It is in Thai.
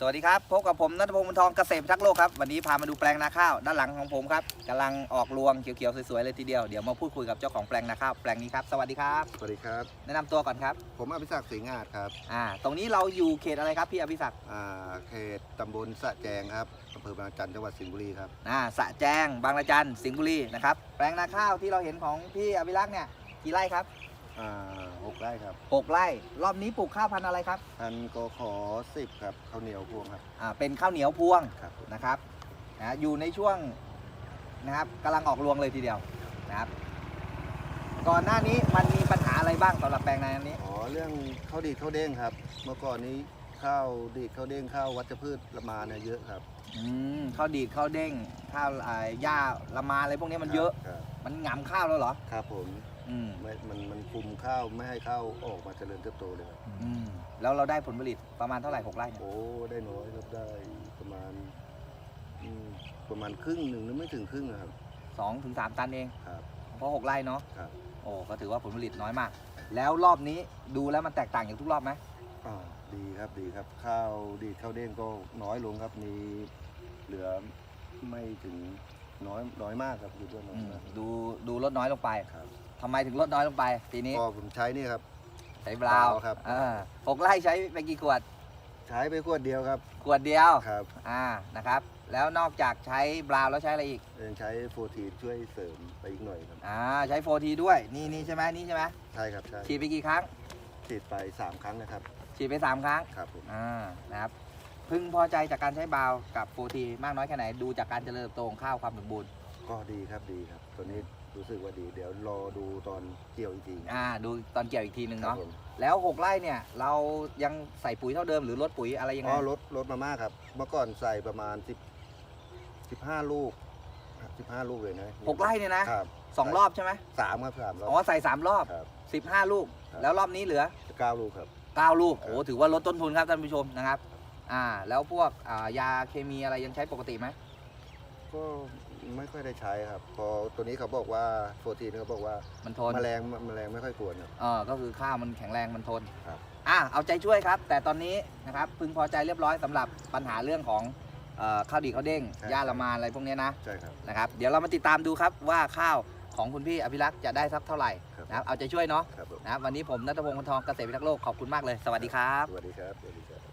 สวัสดีครับพบกับผมนัทพงศ์บุญทองเกษตรพิทักษ์โลกครับวันนี้พามาดูแปลงนาข้าวด้านหลังของผมครับกำลังออกรวงเขียวๆสวยๆเลยทีเดียวเดี๋ยวมาพูดคุยกับเจ้าของแปลงนาข้าวแปลงนี้ครับสวัสดีครับ สวัสดีครับ แนะนำตัวก่อนครับผมอภิศักดิ์ศรีงาดครับอ่าตรงนี้เราอยู่เขตอะไรครับพี่อภิศักดิ์อ่าเขตตำบลสะแจงครับอำเภอบางจันทร์จังหวัดสิงห์บุรีครับอ่าสะแจงบางระจันสิงห์บุรีนะครับแปลงนาข้าวที่เราเห็นของพี่อภิรักษ์เนี่ยกี่ไร่ครับ อ่าหกไร่ครับหกไร่ รอบนี้ปลูกข้าวพันธุ์อะไรครับ พันกขอสิบครับข้าวเหนียวพวงครับอ่า เป็นข้าวเหนียวพวงครับนะครับนะอยู่ในช่วงนะครับกำลังออกรวงเลยทีเดียวนะครับ ก่อนหน้านี้มันมีปัญหาอะไรบ้างสำหรับแปลงนานี้ อ๋อเรื่องข้าวดีดข้าวเด้งครับ เมื่อก่อนนี้ข้าวดีดข้าวเด้งข้าววัชพืชละมาเนี่ยเยอะครับอืมข้าวดีดข้าวเด้งข้าวอ่าหญ้าละมาอะไรพวกนี้มันเยอะ ครับมันหงำข้าวแล้วเหรอ ครับผม อืมไม่มันมันคุมข้าวไม่ให้ข้าวออกมาเจริญเติบโตเลยครับอืมแล้วเราได้ผลผลิตประมาณเท่าไหร่หกไร่เนี่ยโอ้ได้น้อยครับได้ประมาณอืมประมาณครึ่งหนึ่งหรือไม่ถึงครึ่งอะครับสองถึงสามตันเอง ครับ เพราะหกไร่เนาะครับ โอ้ก็ถือว่าผลผลิตน้อยมาก แล้วรอบนี้ดูแล้วมันแตกต่างจากทุกรอบไหมอ่าดีครับดีครับ ข้าวดีดข้าวเด้งก็น้อยลงครับมีเหลือไม่ถึงน้อยน้อยมากครับคือว่าน้อยอืมมากดูดูลดน้อยลงไป ครับ ทำไมถึงลดน้อยลงไปทีนี้ก็ผมใช้นี่ครับ ใช้บราวน์บราวน์ครับอ่าหกไร่ใช้ไปกี่ขวด ใช้ไปขวดเดียวครับ ขวดเดียว ครับอ่า นะครับ แล้วนอกจากใช้บราวน์แล้วใช้อะไรอีก ยังใช้โฟทีช่วยเสริมไปอีกหน่อยครับ อ่า ใช้โฟทีด้วย นี่นี่ใช่ไหมนี่ใช่ไหมใช่ครับ ใช่ฉีดไปกี่ครั้ง ฉีดไปสามครั้งนะครับ ฉีดไปสามครั้ง ครับผม อ่า นะครับ พึงพอใจจากการใช้บราวน์กับโฟทีมากน้อยแค่ไหน ดูจากการเจริญเติบโตของข้าวความสมบูรณ์ ก็ดีครับ ดีครับ ตัวนี้ รู้สึกว่าดี เดี๋ยวรอดูตอนเกี่ยวอีกทีอ่าดูตอนเกี่ยวอีกทีหนึ่งครับเนาะผมแล้วหกไร่เนี่ย เรายังใส่ปุ๋ยเท่าเดิมหรือลดปุ๋ยอะไรยังไงอ๋อลดลดมามากครับ เมื่อก่อนใส่ประมาณสิบสิบห้าลูกสิบห้าลูกเลยนะหกไร่เนี่ยนะครับสองรอบใช่ไหมสามครับสามรอบอ๋อใส่สามรอบ ครับสิบห้าลูก ครับ แล้วรอบนี้เหลือ เก้าลูกครับเก้าลูกครับโอ้ถือว่าลดต้นทุนครับท่านผู้ชมนะครับอ่าแล้วพวกอ่ายาเคมีอะไรยังใช้ปกติไหม ก็ไม่ค่อยได้ใช้ครับ พอตัวนี้เขาบอกว่าโฟทีนเขาบอกว่ามันทนแมลงแมลงไม่ค่อยกวนครับ เออก็คือข้าวมันแข็งแรงมันทนครับ อะเอาใจช่วยครับ แต่ตอนนี้นะครับพึงพอใจเรียบร้อยสำหรับปัญหาเรื่องของเอ่อข้าวดีข้าวเด้งหญ้าละมานอะไรพวกเนี้ยนะใช่ครับ นะครับเดี๋ยวเรามาติดตามดูครับว่าข้าวของคุณพี่อภิรักษ์จะได้สักเท่าไหร่ครับ นะครับเอาใจช่วยเนาะครับผมนะครับวันนี้ผมนัทพงศ์พนทองเกษตรพิทักษ์โลกขอบคุณมากเลย สวัสดีครับ สวัสดีครับสวัสดีครับ